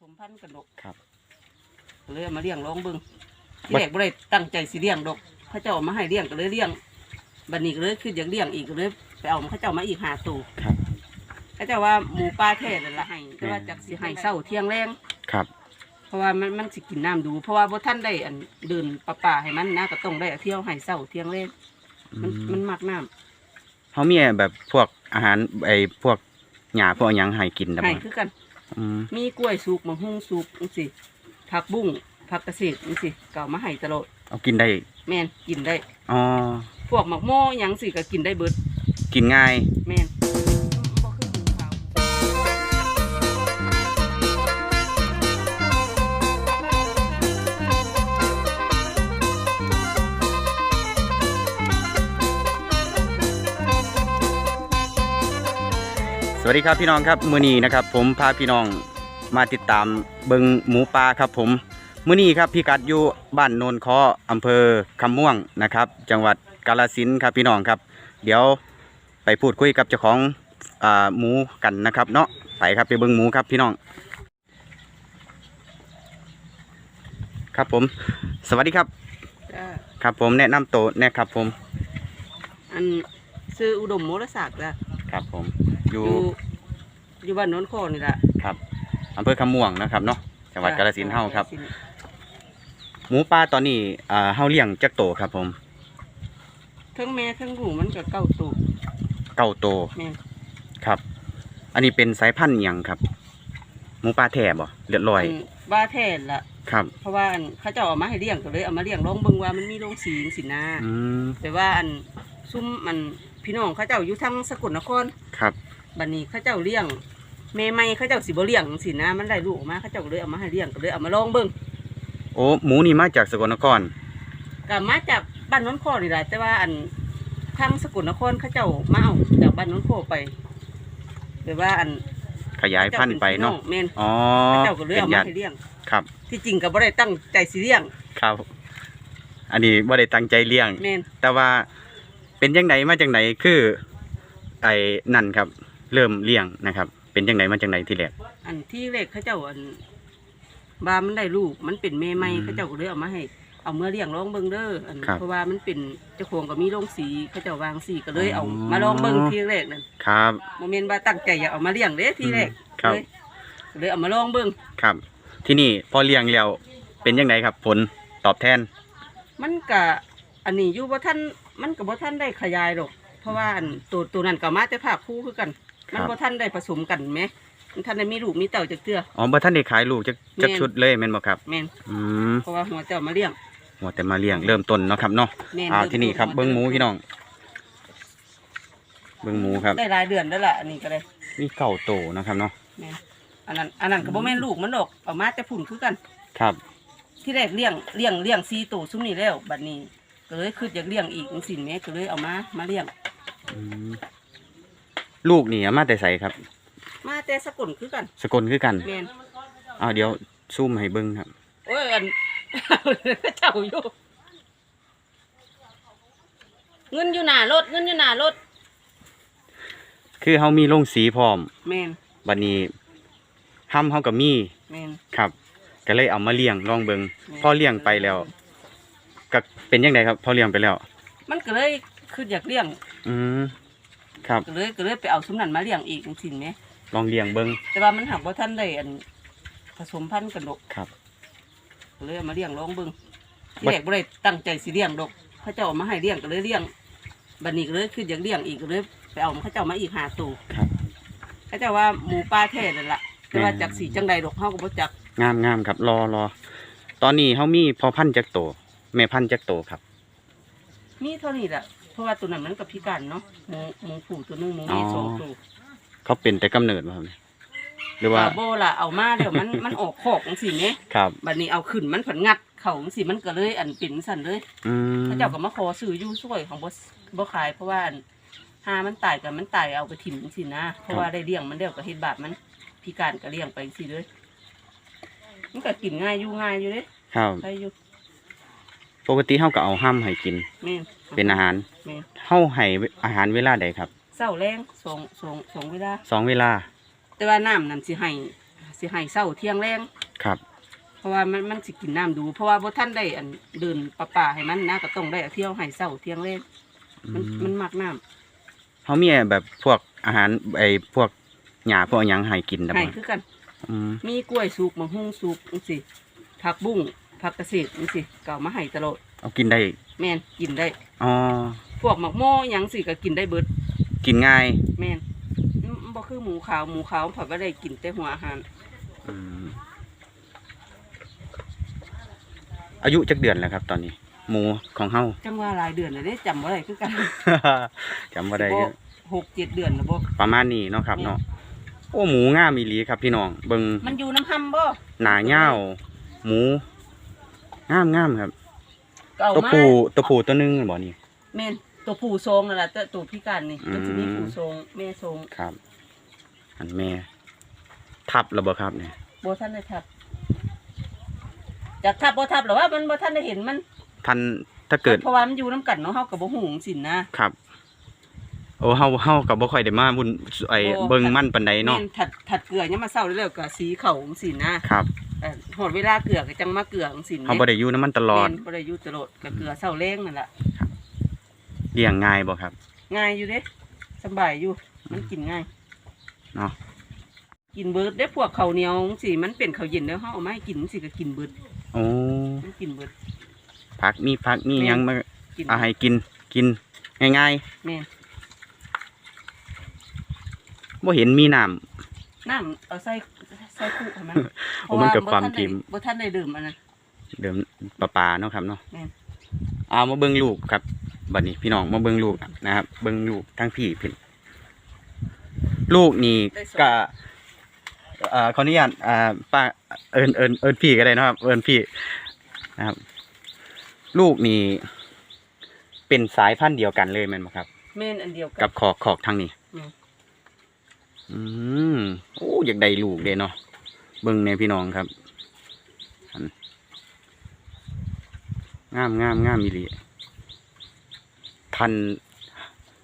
สมพันธุ์กันดอกครับก็เลยเอามาเลี้ยงลองเบิ่งที่บัดแรกบ่ได้ตั้งใจสิเลี้ยงดอกเขาเจ้าเอามาให้เลี้ยงก็เลยเลี้ยงบัดนี้ก็เลยคืออยากเลี้ยงอีกก็เลยไปเอาเขาเจ้ามาอีกห้าตัวครับเขาเจ้าว่าหมูป่าแท้นั่นละให้แต่ว่าจักสิให้เช้าเที่ยงแรงครับ เพราะว่ามันมันสิกินน้ำดู เพราะว่าบ่ท่านได้อันเดินป่าป่าๆให้มันนะก็ต้องได้เอาเที่ยวให้เช้าเที่ยงแรงมันมันมักน้ำเขามีแบบพวกอาหารไอ้พวกหญ้าพวกหยังให้กินได้ให้บ่คือกัน อืมมีกล้วยสุกมะฮุ่งสุกจังซี่ผักบุ้งผักเกษตรจังซี่ก็เอามาให้ตลอดเอากินได้แม่นกินได้ อ๋อ พวกหมักโม่หยังสิก็กินได้เบิดกินง่าย แม่น วัสดีครับพี่น้องครับมื้อนี้นะครับผมพาพี่น้องมาติดตามเบิงหมูป่าครับผมมื้อนี้ครับพี่กัดอยู่บ้านโนนคออำเภอคำม่วงนะครับ จังหวัดกาฬสินธุ์ครับพี่น้องครับ เดี๋ยวไปพูดคุยกับเจ้าของอ่าหมูกันนะครับ เนาะไปครับไปเบิงหมูครับพี่น้อง ครับผม สวัสดีครับ จ้าครับผมแนะนำตัวแนะครับผม อันซื้ออุดมโมรศักดิ์จ้ะครับผม ออยู่ยู่ อยู่บ้านโน้นโคนี่ล่ะครับอำเภอคำม่วงนะครับเนาะจังหวัดกาฬสินธุ์เฮาครับ กฬสินธุ์หมูป่าตอนนี้อ่าเฮาเลี้ยงจักโตครับผมทั้งแม่ทั้งลูกมันก็เก้าตัวเก้าโตแม่นครับ อันนี้เป็นสายพันธุ์หยังครับ หมูป่าแท้บ่เลือดลอยอันบ้าแทนล่ะครับ เพราะว่าอันเขาเจ้าเอามาให้เลี้ยงก็เลยเอามาเลี้ยงลองเบิ่งว่ามันมีโรงสีจังสินะอืมแต่ว่าอันซุ่มมันพี่น้องเขาเจ้าอยู่ทางสกลนคร ครับ บัดนี้เขาเจ้าเลี้ยงแม่ไม่เขาเจ้าสิบ่เลี้ยงจังสินะมันได้ลูกออกมาเขาเจ้าก็เลยเอามาให้เลี้ยงก็เลยเอามาลองเบิ่งโอ้หมูนี่มาจากสกลนครก็มาจากบ้านโน้นโคนี่แหละแต่ว่าอันทางสกลนครเขาเจ้ามาเอาจากบ้านโน้นโคไปแต่ว่าอันขยายพันธุ์ไปเนาะแม่นอ๋อเขาเจ้าก็เลยเป็นเอามาญาติให้เลี้ยงครับ ที่จริงก็บ่ได้ตั้งใจสิเลี้ยงครับ อันนี้บ่ได้ตั้งใจเลี้ยง แม่นแต่ว่าเป็นจังไดมาจังไดคือ ไอ้นั่นครับ เริ่มเลี้ยงนะครับ เป็นจังไดมาจังไดที่แรก อันที่แรกเขาเจ้าอันบามันได้ลูกมันเป็นแม่ไม่อืมเขาเจ้าก็เลยเอามาให้ เอาเมื่อเลี้ยงลองเบิ่งเด้ออันครับเพราะว่ามันเป็นเจ้าของก็มีโรงสีเขาเจ้าวางสีก็เลยเอามาลองเบิ่งทีแรกนั่นครับโมเมนต์ว่าตั้งใจอยากเอามาเลี้ยงเด้ทีแรกครับเลยก็เลยเอามาลองเบิ่งครับ ที่นี่พอเลี้ยงแล้วเป็นจังไดครับ ผลตอบแทน มันก็อันนี้อยู่บ่ท่านมันก็บ่ท่านได้ขยายหรอกเพราะว่าอันตัวตัวนั้นก็มาแต่ภาคคู่คือกัน มันครับบ่ท่านได้ผสมกันแหมมันท่านได้มีลูกมีเต่าจักเทื่ออ๋อบ่ท่านได้ขายลูกจักจักแม่น ชุดเลยแม่นบ่ครับ แม่นอืมเพราะว่าหัวเจ้ามาเลี้ยง หัวแต่มาเลี้ยงเริ่มต้นเนาะครับเนาะแม่นอ่าเริ่มที่นี่ครับต้นเบิ้งหมูพี่น้อง เบิ้งหมูครับได้หลายเดือนแล้วล่ะอันนี้ก็ได้มีเก่าโตนะครับเนาะ แม่นอันนั้นอันนั้นก็บ่แม่นลูกมันดอกเอามาแต่ผุ่นคือกัน ครับ ที่แรกเลี้ยงเลี้ยงเลี้ยง4ตัวซุมนี้แล้วบัดนี้ก็เลยคืออยากเลี้ยงอีกจังซี่แหม่ก็เลยเอามามาเลี้ยงอืม ลูกนี่เอามาแต่ใสครับ มาแต่สกุลคือกันสกลคือกันแม่นอ้าวเดี๋ยวซูมให้เบิ้งครับ โอ้ยอัน เจ้าอยู่เงินอยู่หน้ารถเงินอยู่หน้ารถคือเฮามีโรงสีพร้อมแม่นบัดนี้ห้ำเฮาก็มีแม่นครับ ก็เลยเอามาเลี้ยงลองเบิงแม่นพอเลี้ยงไปแล้วก็เป็นยังไงครับพอเลี้ยงไปแล้ว มันก็เลยคืออยากเลี้ยง อืม ครับ ก็เลยก็เลยไปเอาสมนันมาเลี้ยงอีกจังซี่แหมลองเลี้ยงเบิงแต่ว่ามันหักบ่ทันได้อันผสมพันธุ์กันดอกครับ ก็เลยเอามาเลี้ยงลองเบิ่งที่บ่แรกบ่ได้ตั้งใจสิเลี้ยงดอกเขาเจ้าเอามาให้เลี้ยงก็เลยเลี้ยงบัดนี้ก็เลยคืออยากเลี้ยงอีกก็เลยไปเอาเขาเจ้ามาอีกห้าตัวครับเขาเจ้าว่าหมูป่าแท้นั่นล่ะแต่ว่าจากสีจังใดดอกเฮาก็บ่จักงามงามครับ รอรอตอนนี้เฮามีพอพันธุ์จักโตแม่พันธุ์จักโตครับ มีเท่านี้แหละเพ ราะว่าตัวนั้นมันกับพิการเนาะหมูหมูผูตัวหนึงหมูนี่อ๋อสองตัวเขาเป็นแต่กำเนิดบ่ครับหรือว่าว่าโบล่ะเอามาเดี๋ยวมันมันออกคอกจังซี่แหมครับบัดนี้เอาขึ้นมันผลงัด เข่าจังซี่มันก็เลยอันเป็นสั่นเลยอืมพระเจ้าก็มาขอซื้ออยู่ช่วยของบ่บ่ขายเพราะว่าอันหามันตายกับมันตายเอาไปถิ่มจังซี่นะเพราะว่าได้เลี้ยงมันเดียวก็เฮ็ดบาปมันพิการก็เลี้ยงไปจังซี่เลยมันก็กินง่ายอยู่ง่ายอยู่เด้ครับ ได้อยู่ ปกติเฮาก็เอาห้ำให้กิน แม่นเป็นอาหารแม่นเฮาให้อาหารเวลาใดครับเช้าแรงสองสองสองเวลา สองเวลาแต่ว่าน้ำนั่นสิให้สิให้เช้าเที่ยงแรงครับ เพราะว่ามันมันสิกินน้ำดู เพราะว่าบ่ท่านได้อันเดินป่าป่าๆให้มันนะก็ต้องได้เที่ยวให้เช้าเที่ยงแรงมันอืมันมักน้ำเขามีแบบพวกอาหารไอ้พวกหญ้าพวกหยังให้กินได้ให้บ่คือกัน อืมมีกล้วยสุกมะฮุ่งสุกจังซี่ผักบุ้ง ผักเกษตรจังซี่ก็เอามาให้ตลอดเอากินได้แม่นกินได้ อ๋อ พวกหมักโม่หยังสิก็กินได้เบิดกินง่ายแม่นอืมบ่คือหมูขาวหมูขาวผัดบ่ได้กินแต่หัวอาหารอืมอายุจักเดือนแล้วครับ ตอนนี้ หมูของเฮา จังว่าหลายเดือนแล้วเด้จำบ่ได้คือกันจำบ่ได้บ่หกเจ็ดเดือนแล้วบ่ ประมาณนี้เนาะครับเนาะโอ้หมูงามอีหลีครับพี่น้องเบิ่งมันอยู่น้ำห้ำบ่หนาเง่าวหมู งามงามครับก็เอาตัวมาผู้ตัวผู้ตัวหนึงบ่นี่ แม่นตัวผู้ทรงนั่นล่ะแต่ตัวพิการนี่อืม มันสิมีผู้ทรงแม่ทรงครับ อันแม่ทับแล้วบ่ครับเนี่ยบ่ทันได้ทับจากทับบ่ทับหรอว่ามันบ่ทันได้เห็นมันท่านถ้าเกิดเพราะว่ามันอยู่น้ำกันเนาะเฮาก็บ่ฮู้จังซี่นะครับ โอ้เฮาเฮาก็บ่ค่อยได้มาบุญไอ้บ่เบิ่งมันปานใดเนาะแม่นถัดถัดเกลือยังมาเศร้าแล้วก็สีเขาจังซี่นะครับเอ่อหอดเวลาเกลือก็จังมาเกลือจังซี่เฮาบ่ได้อยู่นํมันตลอดแม่นบ่ได้อยู่ตลอดก็เกลือเศร้าแรงนั่นล่ะเลี้ยงง่ายบ่ครับ ง่ายอยู่เด้สำบายอยู่ มันกินง่ายเนาะ กินเบิดได้พวกข้าวเหนียวสิมันเป็นข้าวเย็นแล้วเฮาเอามาให้กินสิก็กินเบิดโอ้มันกินเบิดผักมีผักมีหยังมากินเอาให้กินกินง่ายแม่นๆ บ่เห็นมีน้ำ น้ำเอาใส่ใส่คู่ให้มันโอ้มันก็ความบ่ทันได้ทิมบ่ทันได้ดื่มอันนั้น เดิมปลาปลาเนาะครับเนาะแม่น เอามาเบิ่งลูกครับบัดนี้พี่น้องมาเบิ่งลูกนะครับ เบิ่งลูกทั้งพี่เพิ่นลูกนี่ก็เอ่อขออนุญาตอ่าป้าเอิญเอิญเอิญพี่ก็ได้เนาะครับ เอิญพี่นะครับ ลูกนี่เป็นสายพันธุ์เดียวกันเลยแม่นบ่ครับแม่นอันเดียวกักับขอกขอกทางนี้ อืม อืมโอ้อยากได้ลูกเด้เนาะเบิ่งในพี่น้องครับอันงามงามงามอีหลีทัน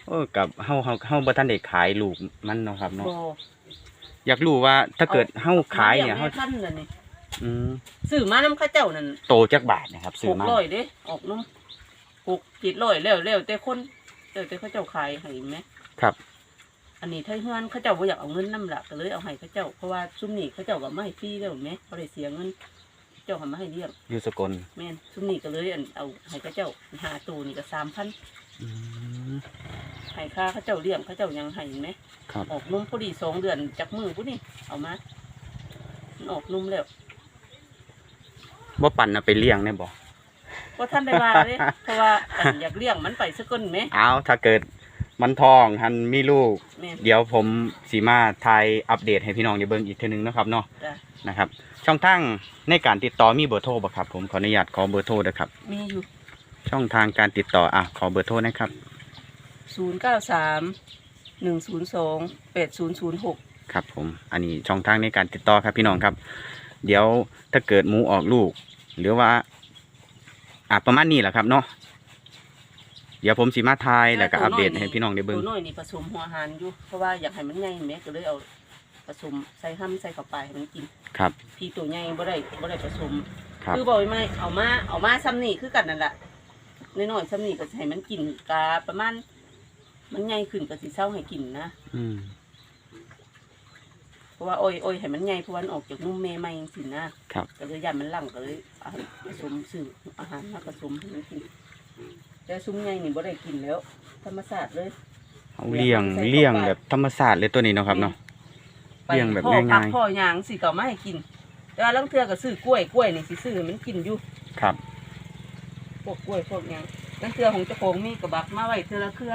เออกับเฮาเฮาเฮาบ่ทันได้ขายลูกมันเนาะครับเนาะบ่อยากรู้ว่าถ้าเกิดเฮาขายเนี่ยเฮาเฮาทันนั่นนี่อืมซื้อมานํเขาเจ้านั่นโตจักบาทนะครับซื้หอกมาร้อยเด้ออกนุ่มหกเจ็ดร้อยแล้วแล้วแต่คนแล้วแต่เขาเจ้าขายให้ไหมครับ อันนี้ไทยเฮือนเขาเจ้าบ่อยากเอาเงินนำละก็เลยเอาให้เขาเจ้าเพราะว่าซุมนี้เขาเจ้าก็ไม่ให้ฟรีแล้วแหมเขาได้เสียเงิน เจ้าเขามาให้เลี้ยงอยู่สกลแม่นซุมนี้ก็เลยอันเอาให้เขาเจ้าหาตัวนี่ก็สามพันอืม ให้ค่าเขาเจ้าเลี้ยงเขาเจ้ายังให้ไหมครับ ออกนุ่มพอดีสองเดือนจากมือผู้นี่เอามามันออกนุ่มแล้วบ่ปั่นเอาไปเลี้ยงแน่บ่เพราะท่านได้ว่าเลยเพราะว่าอันอยากเลี้ยงมันไปสักคนไหม เอาถ้าเกิด มันทองหันมีลูก แม่น เดี๋ยวผมสีมาทายอัปเดตให้พี่น้องได้เบิ่งอีกเทีนึงเนาะครับเนาะจ้ะ นะครับ ช่องทางในการติดต่อมีเบอร์โทรบ่ครับผมขออนุญาตขอเบอร์โทรนะครับ มีอยู่ช่องทางการติดต่ออะขอเบอร์โทรนะครับศูนย์เก้าสามหนึ่งศูนย์สองแปดศูนย์ศูนย์หกครับ ผมอันนี้ช่องทางในการติดต่อครับพี่น้องครับ เดี๋ยวถ้าเกิดหมูออกลูก หรือว่าอะประมาณนี้แหละครับเนาะ เดี๋ยวผมสีมาทายแล้วก็อัปเดตให้พี่น้องได้เบิ่งตัวน้อยนี่ผสมหัวหารอยู่เพราะว่าอยากให้มันใหญ่แม่ก็เลยเอาผสมใส่ห้ำใส่เข้าไปให้มันกินครับ พี่ตัวใหญ่บ่ได้บ่ได้ผสมครับคือบอกไม่เอามาเอามาซ้ำนี่คือกันนั่นแหละน้อยๆซ้ำนี่ก็สิให้มันกินกาประมาณมันใหญ่ขึ้นก็สิเศร้าให้กินนะอืมเพราะว่าโอ้ยโอ้ยให้มันใหญ่เพราะว่ามันออกจากนุ่มแม่ใหม่จังซี่นะครับ ก็เลยยามมันหลังก็เลยเอาให้ผสมซื้ออาหารมาผสมให้มันกิน แต่ซุ้มใหญ่นี่บ่ได้กินแล้ว ธรรมชาติเลย เอาเลี้ยงเลี้ยงแบบธรรมศาสตร์เลยตัวนี้เนาะครับเนาะเลี้ยงแบบพ่อพักง่ายๆ พ่อหยางสิก็เอามาให้กิน แต่ว่าลางเทื่อก็ซื้อกล้วยกล้วยนี่สิซื้อให้มันกินอยู่ ครับ พวกกล้วยพวกหยังลางเทื่อของเจ้าของมีกระบักมาไว้เทื่อละเครือ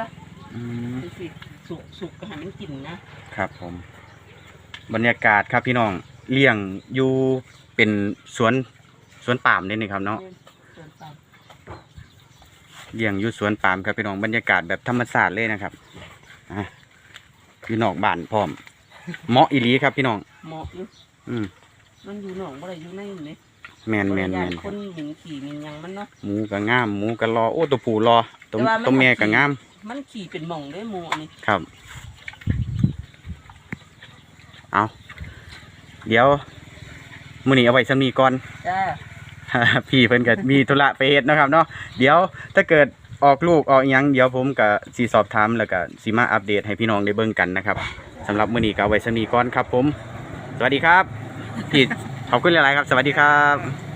อืมจังสิสุกสุกก็ให้มันกินนะครับผม บรรยากาศครับพี่น้องเลี้ยงอยู่เป็นสวนสวนปาล์มนี่นี่ครับเนาะส่วนไป เลี้ยงอยู่สวนปาล์มครับพี่น้องบรรยากาศแบบธรรมชาติเลยนะครับอะอยู่นอกบ้านพร้อมเหมาะอีหลีครับพี่น้อง เหมาะอยู่อืมมันอยู่หนองบ่ได้อยู่ในนี่แมนแมนบ่แมได้ย่านนคนหมินขี่หมินหยังมันเนาะ หมูก็งามหมูก็รอโอ้ตัวผู้รอตัวแต่ว่ามัน ตัวแม่ก็งามมันขี่เป็นหม่องได้หมู่อันนี้ครับ เอาเดี๋ยวมื้อนี้เอาไว้สำนีก่อน จ้า พี่เพิ่นก็มีธุระไปเฮ็ดเนาะครับเนาะเดี๋ยวถ้าเกิดออกลูกออกอิหยังเดี๋ยวผมก็สิสอบถามแล้วก็สิมาอัปเดตให้พี่น้องได้เบิ่งกันนะครับสำหรับมื้อนี้ก็เอาไว้สำนีก่อนครับผม สวัสดีครับพี่ขอบคุณหลายๆครับ สวัสดีครับ